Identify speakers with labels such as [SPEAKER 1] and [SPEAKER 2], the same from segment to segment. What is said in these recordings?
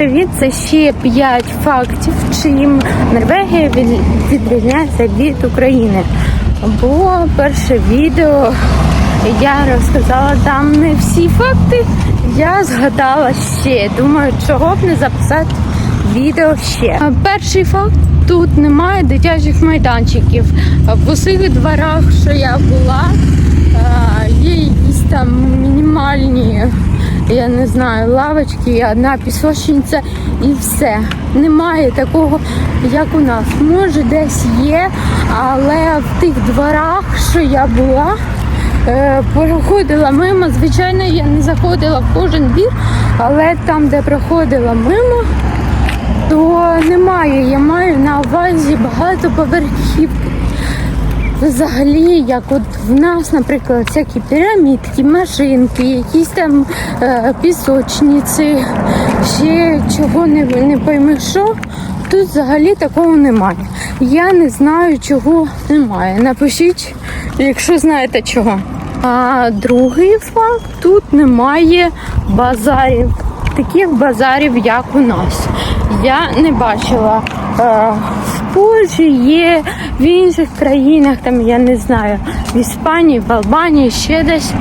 [SPEAKER 1] привіт! Це ще 5 фактів, чим Норвегія відрізняється від України. Бо перше відео я розказала там не всі факти. Я згадала ще. Думаю, чого б не записати відео ще. Перший факт тут немає дитячих майданчиків. В усіх дворах, що я була, є якісь там мінімальні, я не знаю, лавочки, одна пісочниця і все. Немає такого, як у нас. Може, десь є, але в тих дворах, що я була, е, проходила мимо. Звичайно, я не заходила в кожен двір, але там, де проходила мимо, то немає. Я маю на увазі багатоповерхівки. Взагалі, як от в нас, наприклад, всякі пірамідки, машинки, якісь там е, пісочниці, ще чого не, не пойми що. Тут взагалі такого немає. Я не знаю, чого немає. Напишіть, якщо знаєте чого. А другий факт тут немає базарів, таких базарів, як у нас. Я не бачила. Е, Польщі є, в інших країнах, там я не знаю, в Іспанії, в Албанії, ще десь.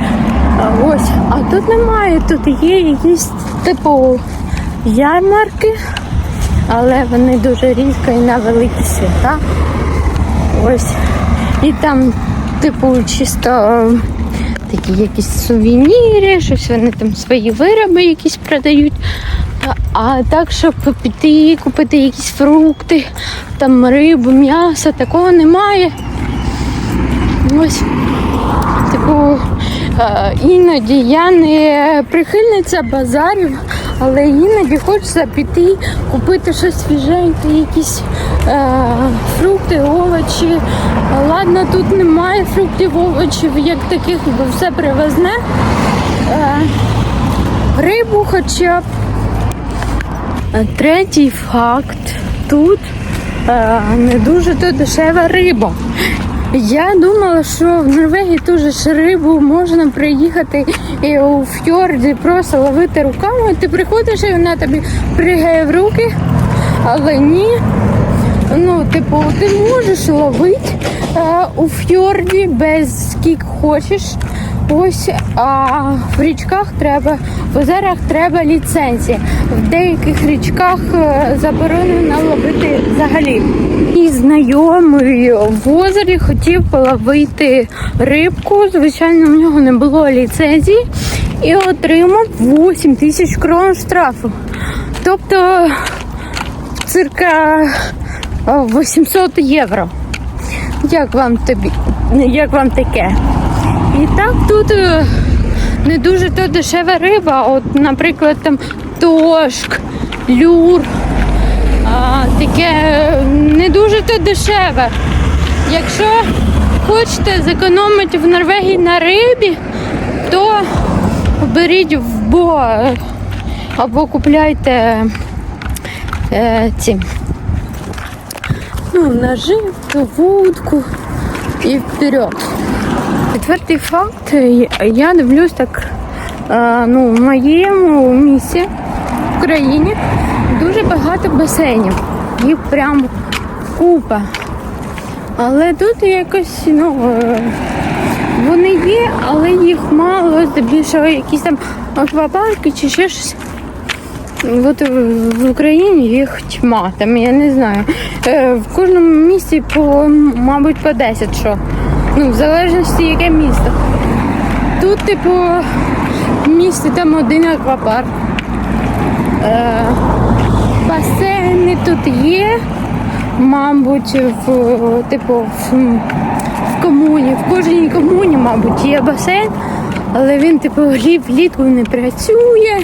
[SPEAKER 1] Ось, а тут немає. Тут є якісь типу ярмарки, але вони дуже рідко і на великі свята. Ось. І там, типу, чисто такі якісь сувеніри, щось вони там свої вироби якісь продають. А, так, щоб піти, купити якісь фрукти, там рибу, м'ясо, такого немає. Ось, типу, іноді я не прихильниця базарів, але іноді хочеться піти, купити щось свіженьке, якісь е, фрукти, овочі. Ладно, тут немає фруктів, овочів, як таких, бо все привезне. Е, рибу хоча б. Е, Третій факт. Тут е, не дуже то дешева риба. Я думала, що в Норвегії дуже ж рибу можна приїхати і у фьорді просто ловити руками. Ти приходиш і вона тобі пригає в руки, але ні. Ну, типу, ти можеш ловити е, у фьорді без скільки хочеш. Ось, а в річках треба, в озерах треба ліцензія. В деяких річках е, заборонено ловити взагалі. І знайомий в озері хотів половити рибку. Звичайно, в нього не було ліцензії і отримав 8 тисяч крон штрафу. Тобто цирка е, 800 євро. Як вам тобі? Як вам таке? І так тут е, не дуже то дешева риба. От, наприклад, там тошк, люр. А, таке е, не дуже то дешеве. Якщо хочете зекономити в Норвегії на рибі, то беріть в бо або купляйте е, ці ну, наживку, вудку і вперед. Четвертий факт. Я дивлюсь так, е, ну, в моєму місці в Україні дуже багато басейнів. Їх прям купа. Але тут якось, ну, е, вони є, але їх мало, здебільшого якісь там аквапарки чи ще щось. От в- Україні їх тьма, там я не знаю. Е, В кожному місті по, мабуть, по 10 що. Ну, в залежності яке місто. Тут, типу, в місті там один аквапарк. Е, басейни тут є, мабуть, в типу в, в комуні. В кожній комуні, мабуть, є басейн, але він, типу, влітку не працює.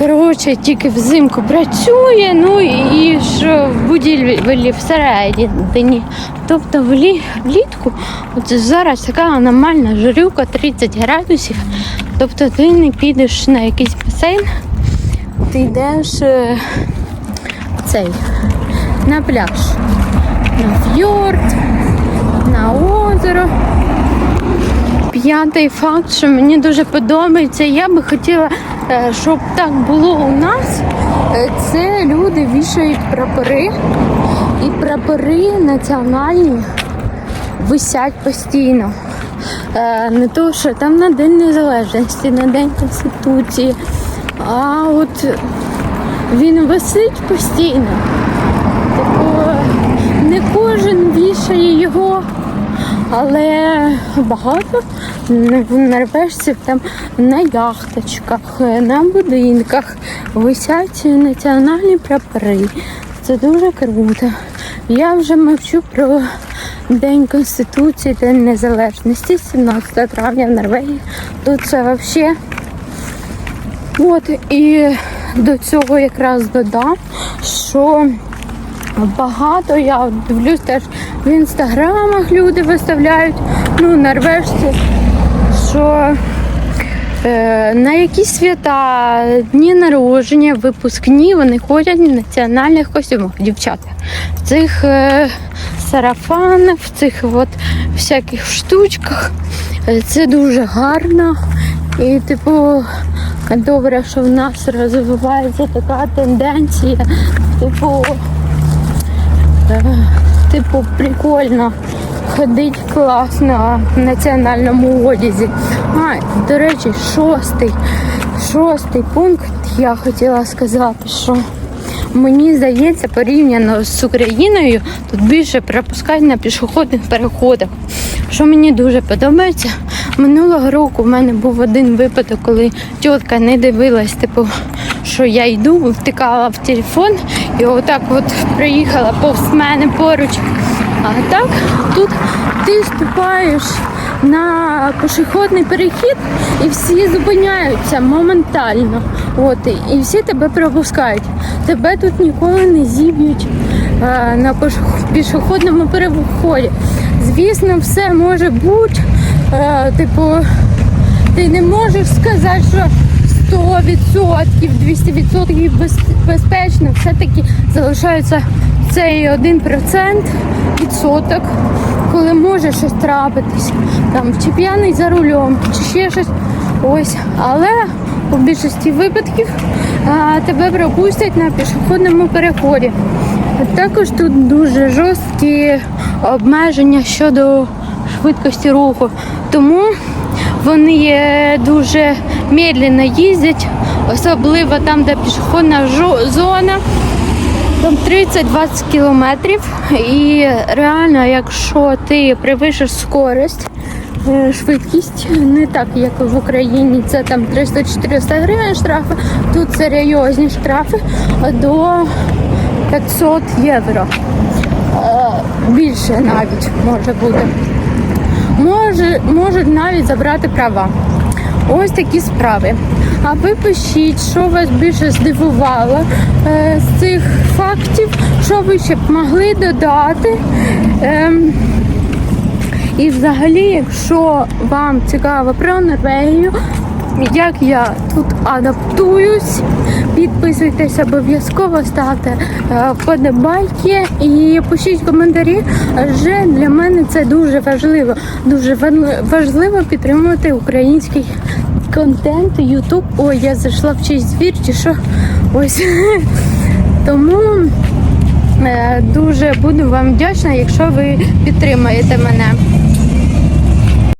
[SPEAKER 1] Коротше, тільки взимку працює, ну і що в будівлі всередині. Тобто влі- влітку, от зараз така аномальна жарюка 30 градусів. Тобто ти не підеш на якийсь басейн, ти йдеш е, цей на пляж, на фьорд, на озеро. П'ятий факт, що мені дуже подобається. Я би хотіла, щоб так було у нас. це люди вішають прапори, і прапори національні висять постійно. Е, не то, що там на День Незалежності, на День Конституції, а от він висить постійно. Типу, не кожен вішає його, але багато норвежців там на яхточках, на будинках висять національні прапори. Це дуже круто. Я вже мовчу про День Конституції, День Незалежності, 17 травня в Норвегії. Тут це взагалі. От і до цього якраз додам, що багато я дивлюсь теж в інстаграмах люди виставляють, ну, норвежці, що е, на якісь свята, дні народження, випускні, вони ходять в національних костюмах, дівчата. В цих е, сарафанах, в цих от всяких штучках. Е, Це дуже гарно. І, типу, добре, що в нас розвивається така тенденція. Типу, типу, прикольно ходить класно в національному одязі. А, до речі, шостий, шостий пункт я хотіла сказати, що мені здається, порівняно з Україною, тут більше пропускають на пішохідних переходах. Що мені дуже подобається, минулого року в мене був один випадок, коли тітка не дивилась, типу, що я йду, втикала в телефон і отак от приїхала повз мене поруч. А так тут ти ступаєш на пішохідний перехід і всі зупиняються моментально. От, і всі тебе пропускають. Тебе тут ніколи не зіб'ють е, на пішохідному переході. Звісно, все може бути. Е, типу, ти не можеш сказати, що 100%, 200% безпечно. Все-таки залишається цей 1% відсоток, коли може щось трапитись, там, чи п'яний за рулем, чи ще щось. Ось. Але у більшості випадків а, тебе пропустять на пішохідному переході. Також тут дуже жорсткі обмеження щодо швидкості руху. Тому вони дуже медленно їздять, особливо там, де пішохідна зона. Там 30-20 кілометрів. І реально, якщо ти перевищиш скорість, е, швидкість не так, як в Україні, це там 300-400 гривень штрафи, тут серйозні штрафи до 500 євро. Е, Більше навіть може бути. Може, можуть навіть забрати права. Ось такі справи. А ви пишіть, що вас більше здивувало е, з цих фактів, що ви ще б могли додати. Ем, і взагалі, якщо вам цікаво про Норвегію, як я тут адаптуюсь, підписуйтесь обов'язково, ставте е, вподобайки і пишіть коментарі. Адже для мене це дуже важливо. Дуже важливо підтримувати український контент, Ютуб. Ой, я зайшла в чийсь звір, чи що. Ось. Тому е, дуже буду вам вдячна, якщо ви підтримаєте мене.